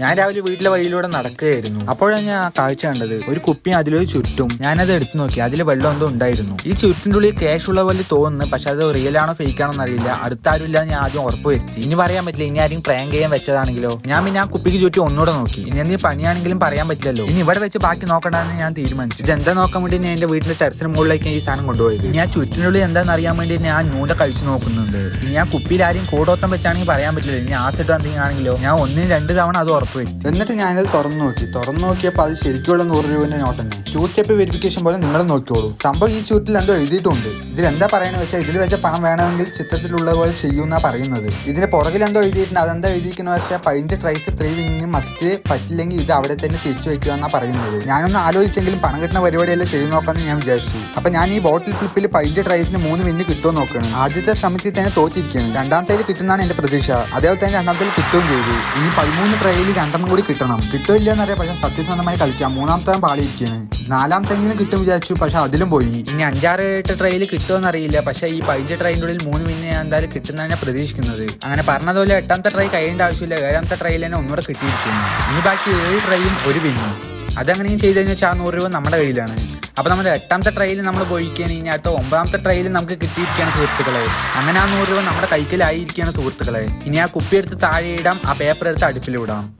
ഞാൻ രാവിലെ വീട്ടിലെ വഴിയിലൂടെ നടക്കുകയായിരുന്നു. അപ്പോഴാണ് ഞാൻ ആ കാഴ്ച കണ്ടത്. ഒരു കുപ്പി അതിലൊരു ചുറ്റും. ഞാനത് എടുത്തു നോക്കി. അതിൽ വെള്ളം എന്തോ ഉണ്ടായിരുന്നു. ഈ ചുറ്റിന്റെ ഉള്ളിൽ ക്യാഷ് ഉള്ള പോലെ തോന്നുന്നു. പക്ഷെ അത് റിയൽ ആണോ ഫേക്ക് ആണോ എന്നറിയില്ല. അടുത്താരും ഇല്ല ഞാൻ ആദ്യം ഉറപ്പ് വരുത്തി. ഇനി പറയാൻ പറ്റില്ല. ഇനി ആരെയും പ്രാങ്ക് ചെയ്യാൻ വെച്ചതാണെങ്കിലോ. ഞാൻ പിന്നെ ആ കുപ്പിക്ക് ചുറ്റും ഒന്നുകൂടെ നോക്കി. ഇനി എന്തെങ്കിലും പണിയാണെങ്കിലും പറയാൻ പറ്റില്ലല്ലോ. ഇനി ഇവിടെ വെച്ച് ബാക്കി നോക്കണമെന്ന് ഞാൻ തീരുമാനിച്ചു. ഇത് എന്താ നോക്കാൻ വേണ്ടി ഞാൻ എന്റെ വീടിന്റെ ടെറസിന് മുകളിലേക്ക് ഈ സാധനം കൊണ്ടുപോയത്. ഞാൻ ചുറ്റിന്റെ ഉള്ളിൽ എന്താണെന്ന് അറിയാൻ വേണ്ടി ഞാൻ നൂല കഴിച്ചു നോക്കുന്നുണ്ട്. ഇനി ആ കുപ്പിയിൽ ആരെയും കൂടോത്രം വെച്ചാണെങ്കിൽ പറയാൻ പറ്റില്ല ഇനി ആ എന്തെങ്കിലും ആണെങ്കിലോ ഞാൻ ഒന്നിന് രണ്ട് തവണ അത് ഉറപ്പ് വരുത്തി എന്നിട്ട് ഞാനത് തുറന്നു നോക്കി. തുറന്നു നോക്കിയപ്പോൾ അത് ശരിക്കുള്ള നൂറ് രൂപേന്റെ നോട്ട് തന്നെ ടൂ സ്റ്റെപ്പ് വെരിഫിക്കേഷൻ പോലെ നിങ്ങൾ നോക്കിയോളൂ സംഭവം ഈ ചൂറ്റിൽ എന്തോ എഴുതിയിട്ടുണ്ട്. ഇതിൽ എന്താ പറയണെന്ന് വെച്ചാൽ ഇതിൽ വെച്ച പണം വേണമെങ്കിൽ ചിത്രത്തിലുള്ള പോലെ ചെയ്യുമെന്നാ പറയുന്നത്. ഇതിന് പുറകിൽ എന്തോ എഴുതിയിട്ടുണ്ട്. അതെന്താ എഴുതിയിരിക്കുന്ന വെച്ചാൽ പതിനഞ്ച് ട്രൈസ് ത്രീ വിങ്ങിന് മസ്റ്റ് പറ്റില്ലെങ്കിൽ ഇത് അവിടെ തന്നെ തിരിച്ചു വെക്കുക എന്നാ പറയുന്നത്. ഞാനൊന്ന് ആലോചിച്ചെങ്കിലും പണം കിട്ടുന്ന പരിപാടിയെല്ലാം ചെയ്തു നോക്കാമെന്ന് ഞാൻ വിചാരിച്ചു. അപ്പൊ ഞാൻ ഈ ബോട്ടിൽ ഫ്ലിപ്പിൽ പതിനഞ്ച് ട്രൈസിന് മൂന്ന് മിനിറ്റ് കിട്ടുമോ നോക്കണം. ആദ്യത്തെ ശ്രമത്തിൽ തന്നെ തോറ്റിരിക്കുകയാണ്. രണ്ടാമത്തേൽ കിട്ടുന്നതാണ് എന്റെ പ്രതീക്ഷ. അതേപോലെ തന്നെ രണ്ടാമത്തേൽ കിട്ടുകയും ചെയ്തു. ഇനി പതിമൂന്ന് ട്രയലിൽ രണ്ടെണ്ണം കൂടി കിട്ടണം. കിട്ടില്ല എന്നറിയാം പക്ഷെ സത്യസന്ധമായി കളിക്കാം. മൂന്നാമത്തെ പാളിയിരിക്കുകയാണ് നാലാമത്തെങ്കിലും കിട്ടും വിചാരിച്ചു. പക്ഷെ അതിലും പോയി. ഇനി അഞ്ചാറ് എട്ട് ട്രെയിൽ കിട്ടുമെന്ന് അറിയില്ല. പക്ഷെ ഈ പതിനഞ്ച് ട്രെയിന്റെ ഉള്ളിൽ മൂന്ന് മിനിറ്റ് ഞാൻ എന്തായാലും കിട്ടുന്നതാണ് പ്രതീക്ഷിക്കുന്നത്. അങ്ങനെ പറഞ്ഞതുപോലെ എട്ടാമത്തെ ട്രൈ കഴിയേണ്ട ആവശ്യമില്ല. ഏഴാമത്തെ ട്രൈയിൽ തന്നെ ഒന്നുകൂടെ കിട്ടിയിരിക്കുന്നു. ഇനി ബാക്കി ഏഴ് ട്രൈയും ഒരു വിന്നും അതങ്ങനെയും ചെയ്ത് കഴിഞ്ഞാൽ വെച്ചാൽ നൂറ് രൂപ നമ്മുടെ കയ്യിലാണ്. അപ്പോൾ നമ്മുടെ എട്ടാമത്തെ ട്രയൽ നമ്മൾ പോയിക്കുകയാണ് ഇനി അടുത്ത ഒമ്പതാമത്തെ ട്രയൽ നമുക്ക് കിട്ടിയിരിക്കുകയാണ് സുഹൃത്തുക്കളെ. അങ്ങനെ ആ നൂറ് രൂപ നമ്മുടെ കൈക്കലായിരിക്കുകയാണ് സുഹൃത്തുക്കളെ. ഇനി ആ കുപ്പി എടുത്ത് താഴെ ഇടാം. ആ പേപ്പർ എടുത്ത് അടുപ്പിലിടാം.